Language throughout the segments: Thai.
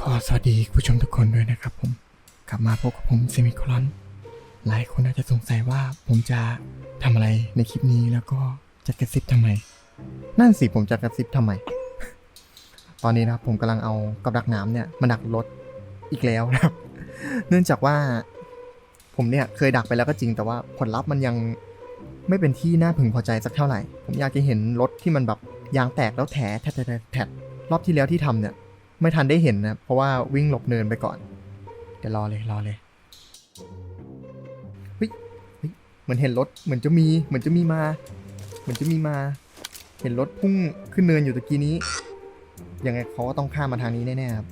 ขอสวัสดีผู้ชมทุกคนด้วยนะครับผม กลับมาพบกับผมเซมิคลอน หลายคนอาจจะสงสัยว่าผมจะทำอะไรในคลิปนี้แล้วก็จะกระซิบทำไม นั่นสิผมจะกระซิบทำไม ตอนนี้นะครับผมกำลังเอากับดักน้ำเนี่ยมาดักรถอีกแล้วนะครับ เนื่องจากว่า ผมเนี่ยเคยดักไปแล้วก็จริงแต่ว่าผลลัพธ์มันยังไม่เป็นที่น่าพึงพอใจสักเท่าไหร่ ผมอยากจะเห็นรถที่มันแบบยางแตกแล้วแถแทะแทะแทะแทะรอบที่แล้วที่ทำเนี่ย ไม่ทันได้เห็นนะเพราะว่าวิ่งหลบเนินไปก่อน เดี๋ยวรอเลยรอเลยเฮ้ยเฮ้ยเหมือนเห็นรถเหมือนจะมีเหมือนจะมีมา เหมือนจะมีมา เห็นรถพุ่งขึ้นเนินอยู่ตะกี้นี้ยังไงเขาก็ต้องข้ามมาทางนี้แน่ๆครับ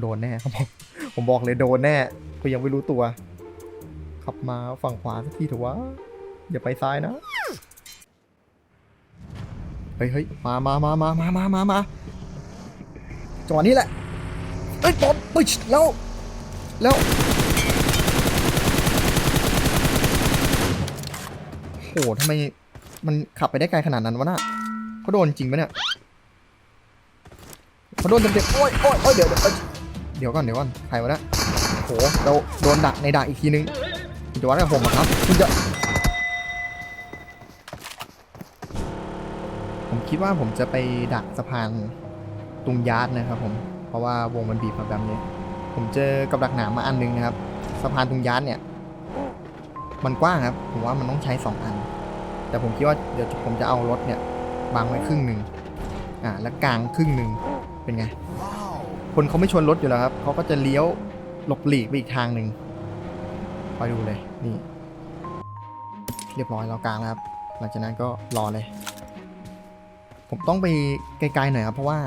โดนแน่ครับผมผมบอกเลยโดนแน่ก็ยังไม่รู้ตัว ขับมาฝั่งขวาสักทีเถอะวะอย่าไปซ้ายนะเฮ้ยเฮ้ยมามามามามามามา จังหวะนี้แหละเอ้ยบอลปึ๊ชแล้ว แล้วโอ้โหทำไมมันขับไปได้ไกลขนาดนั้นวะน่ะเขาโดนจริงปะเนี่ยเขาโดนเต็มๆโอ้ยโอ้ยโอ้ยเดี๋ยวเดี๋ยวเดี๋ยวก่อนเดี๋ยวก่อนใครวะเนี่ยโหเราโดนดักในดักอีกทีนึงคุณจะวัดกับผมเหรอครับคุณจะผมคิดว่าผมจะไปดักสะพาน ตรงยาร์ดนะครับผม เพราะว่าวงมันบีบมาแบบนี้ ผมเจอกับดักหนามมาอันนึงนะครับ สะพานตรงยาร์ดเนี่ย มันกว้างครับ ผมว่ามันต้องใช้สองอัน แต่ผมคิดว่าเดี๋ยวผมจะเอารถเนี่ยบังไว้ครึ่งหนึ่งอ่าแล้วกลางครึ่งหนึ่งเป็นไง คนเขาไม่ชนรถอยู่แล้วครับเขาก็จะเลี้ยวหลบหลีกไปอีกทางหนึ่งคอยดูเลยนี่ เรียบร้อยเรากลางแล้วครับ หลังจากนั้นก็รอเลย ผมต้องไปไกลๆหน่อยครับ เพราะว่า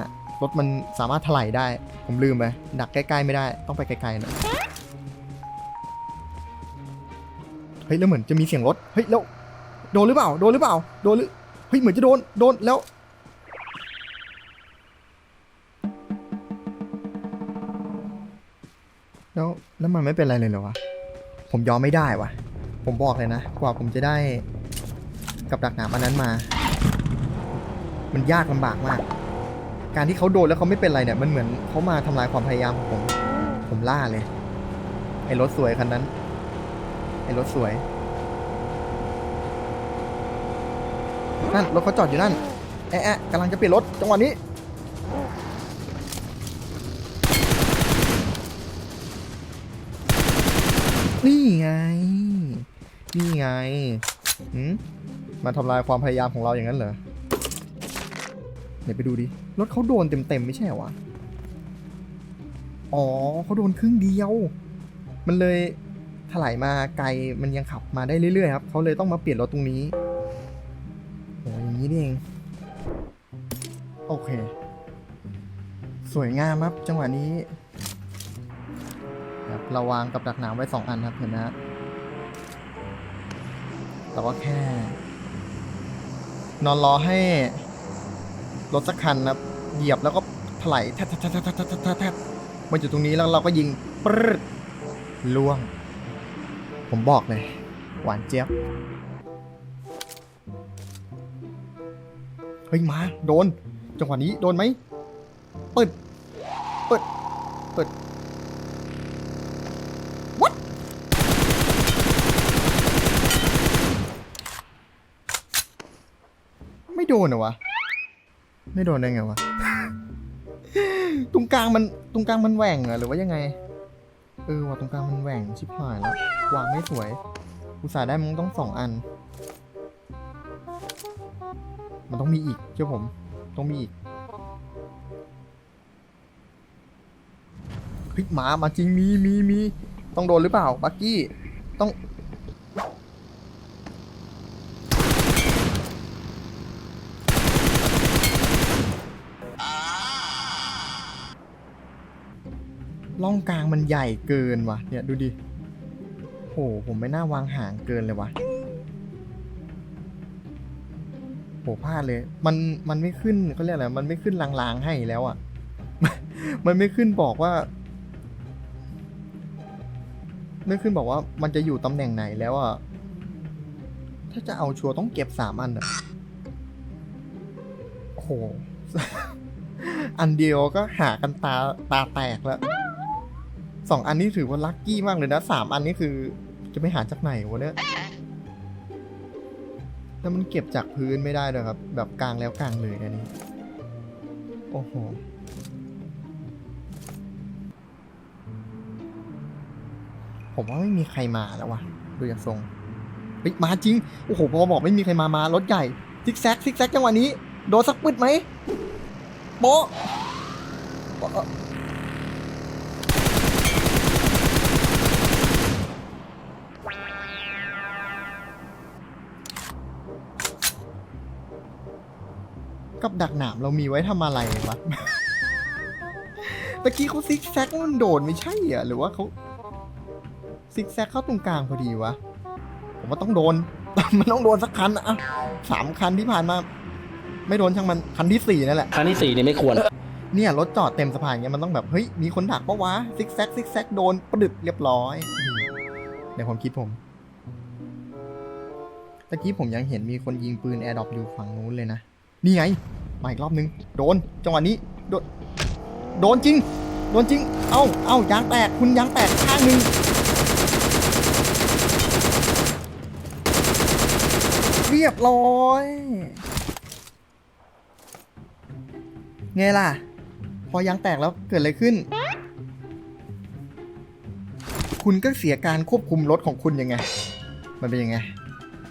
รถมันสามารถถลายได้ ผมลืมไปดักใกล้ๆไม่ได้ ต้องไปไกลๆหน่อยเฮ้ยแล้วเหมือนจะมีเสียงรถเฮ้ยแล้วโดนหรือเปล่าโดนหรือเปล่าโดนหรือเฮ้ยเหมือนจะโดนโดนแล้ว แล้วแล้วมันไม่เป็นไรเลยเหรอวะผมยอมไม่ได้วะผมบอกเลยนะ กว่าผมจะได้กับดักหนามอันนั้นมา มันยากลำบากมาก การที่เขาโดนแล้วเขาไม่เป็นไรเนี่ยมันเหมือนเขามาทำลายความพยายามของผม ผมล่าเลย ไอ้รถสวยคันนั้น ไอ้รถสวยนั่นรถเขาจอดอยู่นั่นแอะแอะกำลังจะเปลี่ยนรถจังหวะนี้นี่ไง นี่ไงมาทำลายความพยายามของเราอย่างนั้นเหรอ เดี๋ยวไปดูดิ รถเขาโดนเต็มๆไม่ใช่เหรอวะ อ๋อเขาโดนครึ่งเดียว มันเลยถลายมาไกลมันยังขับมาได้เรื่อยๆครับเขาเลยต้องมาเปลี่ยนรถตรงนี้โอ้ยอย่างนี้นี่เอง โอเค สวยงามครับจังหวะนี้ครับเราวางกับดักหนามไว้สองอันครับเห็นไหมฮะแต่ว่าแค่ นอนรอให้ รถสักคันนะเหยียบแล้วก็ถลายแทบแทบแทบแทบแทบแทบแทบมาอยู่ตรงนี้แล้วเราก็ยิงปรึ๊ดล่วง ผมบอกเลย หวานเจี๊ยบ เฮ้ย มา โดน จังหวะนี้โดนไหมเปิด เปิด เปิด what ไม่โดนเหรอวะ ไม่โดนได้ไงวะ ตรงกลางมันตรงกลางมันแหว่งเหรอหรือว่ายังไง เออว่าตรงกลางมันแหว่งชิบหายแล้ววางไม่สวย อุตส่าห์ได้มันต้องสองอัน มันต้องมีอีกเชื่อผม ต้องมีอีกเฮ้ยหมามาจริงมีมีมีต้องโดนหรือเปล่าบักกี้ต้อง ล่องกลางมันใหญ่เกินว่ะเนี่ยดูดิโหผมไม่น่าวางห่างเกินเลยว่ะโหพลาดเลย มันมันไม่ขึ้นเขาเรียกอะไรมันไม่ขึ้นลางๆให้แล้วอะ่ะ มันไม่ขึ้นบอกว่า ไม่ขึ้นบอกว่ามันจะอยู่ตำแหน่งไหนแล้วอะ่ะถ้าจะเอาชัวร์ต้องเก็บสามอันอะ่ะโอ้โห อันเดียวก็หากันตาตาแตกแล้ว สองอันนี้ถือว่าลัคกี้มากเลยนะสามอันนี้คือจะไปหาจากไหนวะเนี่ยแล้วมันเก็บจากพื้นไม่ได้ด้วยครับ แบบกลางแล้วกลางเลยอันนี้ โอ้โหผมว่าไม่มีใครมาแล้ววะดูจากทรงเฮ้ยมาจริง โอ้โหพอบอกไม่มีใครมามารถใหญ่ซิกแซกซิกแซกจังหวะนี้ โดนสักปึดไหมโป๊ะ กับดักหนามเรามีไว้ทำอะไรวะ ตะกี้เขาซิกแซกมันโดดไม่ใช่เหรอหรือว่าเขาซิกแซกเข้าตรงกลางพอดีวะ ผมว่าต้องโดน มันต้องโดนสักคันอะอะสามคันที่ผ่านมา ไม่โดนช่างมันคันที่สี่นั่นแหละ ครั้งที่สี่นี่ไม่ควร เนี่ยรถจอดเต็มสะพานเงี้ยมันต้องแบบเฮ้ยมีคนดักปะวะซิกแซกซิกแซกโดนประดึกเรียบร้อยนี่ในความคิดผมตะกี้ผมยังเห็นมีคนยิงปืนแอร์ดรอปอยู่ฝั่งนู้นเลยนะ นี่ไง มาอีกรอบนึง โดน จังหวะนี้ โดน โดนจริง โดนจริง เอ้า เอ้ายางแตก คุณยางแตกข้างหนึ่งเรียบร้อย ไงล่ะ พอยางแตกแล้วเกิดอะไรขึ้น คุณก็เสียการควบคุมรถของคุณยังไง มันเป็นยังไง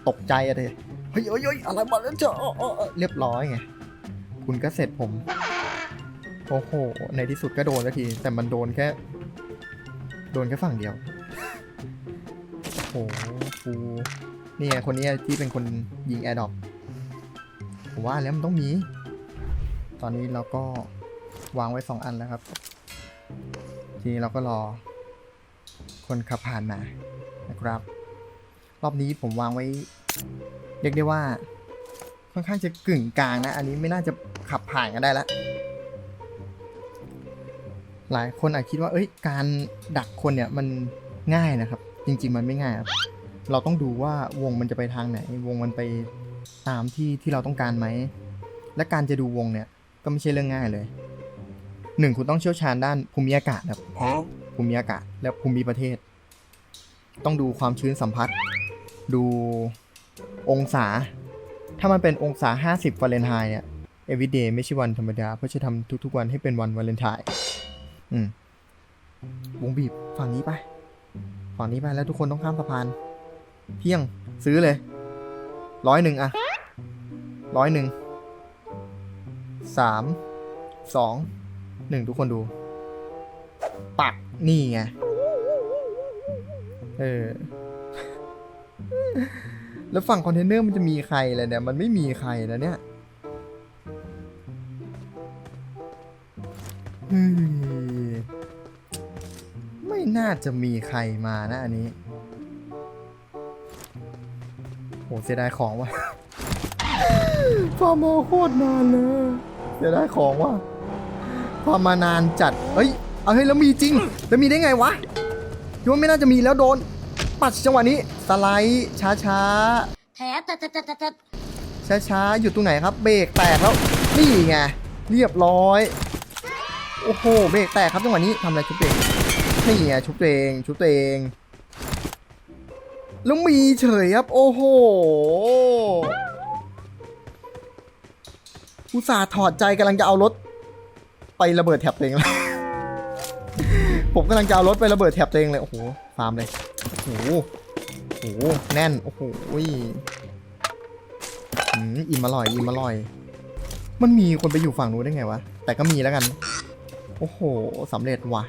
ตกใจอะเธเฮ้ย เฮ้ยเฮ้ยอะไรมาแล้วเจ้าเรียบร้อยไง คุณก็เสร็จผม โอ้โห ในที่สุดก็โดนแล้วที แต่มันโดนแค่ โดนแค่ฝั่งเดียว โอ้โหฟูนี่ไงคนนี้ที่เป็นคนยิงแอร์ดอปผมว่าแล้วมันต้องมี ตอนนี้เราก็วางไว้สองอันแล้วครับ ทีนี้เราก็รอ คนขับผ่านมานะครับ รอบนี้ผมวางไว้ เรียกได้ว่า ค่อนข้างจะกึ่งกลางนะ อันนี้ไม่น่าจะขับผ่านกันได้ล้วหลายคนอาจคิดว่า เอ้ย การดักคนเนี่ยมันง่ายนะครับ จริง ๆ มันไม่ง่ายครับ เราต้องดูว่าวงมันจะไปทางไหน วงมันไปตามที่ที่เราต้องการไหม และการจะดูวงเนี่ยก็ไม่ใช่เรื่องง่ายเลยหนึ่งคุณต้องเชี่ยวชาญด้านภูมิอากาศครับภูมิอากาศและภูมิประเทศ ต้องดูความชื้นสัมผัส ดู องศา ถ้ามันเป็นองศา 50ฟาเรนไฮต์เนี่ย everyday ไม่ใช่วันธรรมดา เพราะจะทำทุกๆวันให้เป็นวันวาเลนไทน์อืมวงบีบฝั่งนี้ไปฝั่งนี้ไปแล้วทุกคนต้องข้ามสะพาน เที่ยงซื้อเลยร้อยหนึ่งอะร้อยหนึ่งสามสองหนึ่งทุกคนดู ปักนี่ไง เออ แล้วฝั่งคอนเทนเนอร์มันจะมีใครเลยเนี่ย มันไม่มีใครแล้วเนี่ยไม่น่าจะมีใครมานะอันนี้ โหเสียดายของว่ะฟาร์มาโคตรนานเลยเสียดายของว่ะฟาร์มานานจัด เฮ้ย เอาเฮ้ยแล้วมีจริง แล้วมีได้ไงวะยว่าไม่น่าจะมีแล้วโดน ปัดจังหวะนี้สไลด์ช้าช้าแถบแต่แต่แต่แต่ช้าช้าอยู่ตรงไหนครับ เบรกแตกแล้วนี่ไงเรียบร้อยโอ้โหเบรกแตกครับจังหวะนี้ทำอะไรชุบเบรกนี่ไงชุบตัวเองชุบตัวเองแล้วมีเฉยครับ โอ้โหอุตส่าห์ถอดใจกำลังจะเอารถ ไประเบิดแถบตัวเองแล้วผมกำลังจะเอารถไประเบิดแถบตัวเองเลย โอ้โห ฟาร์มเลย โอ้โหโอ้โหแน่น โอ้โหอืมอิ่มอร่อย อิ่มอร่อย มันมีคนไปอยู่ฝั่งนู้นได้ไงวะ แต่ก็มีแล้วกัน โอ้โหสำเร็จว่ะ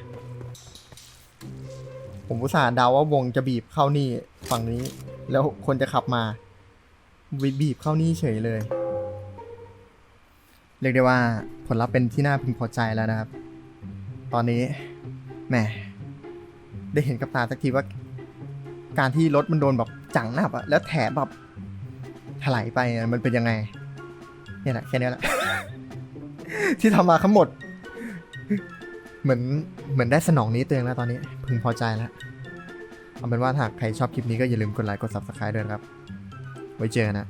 ผมอุตส่าห์เดาว่าวงจะบีบเข้านี่ฝั่งนี้ แล้วคนจะขับมา บีบีบเข้านี่เฉยเลย เรียกได้ว่าผลลัพธ์เป็นที่น่าพึงพอใจแล้วนะครับ ตอนนี้แหมได้เห็นกับตาสักทีว่า การที่รถมันโดนแบบจังหนับอะแล้วแถแบบถลายไปมันเป็นยังไง เนี่ยแหละแค่นี้แหละ ที่ทำมาทั้งหมด เหมือนเหมือนได้สนองนี้ตัวเองแล้วตอนนี้ พึงพอใจแล้วเอาเป็นว่าหากใครชอบคลิปนี้ก็อย่าลืมกดไลค์กด subscribe ด้วยครับ ไว้เจอกันนะ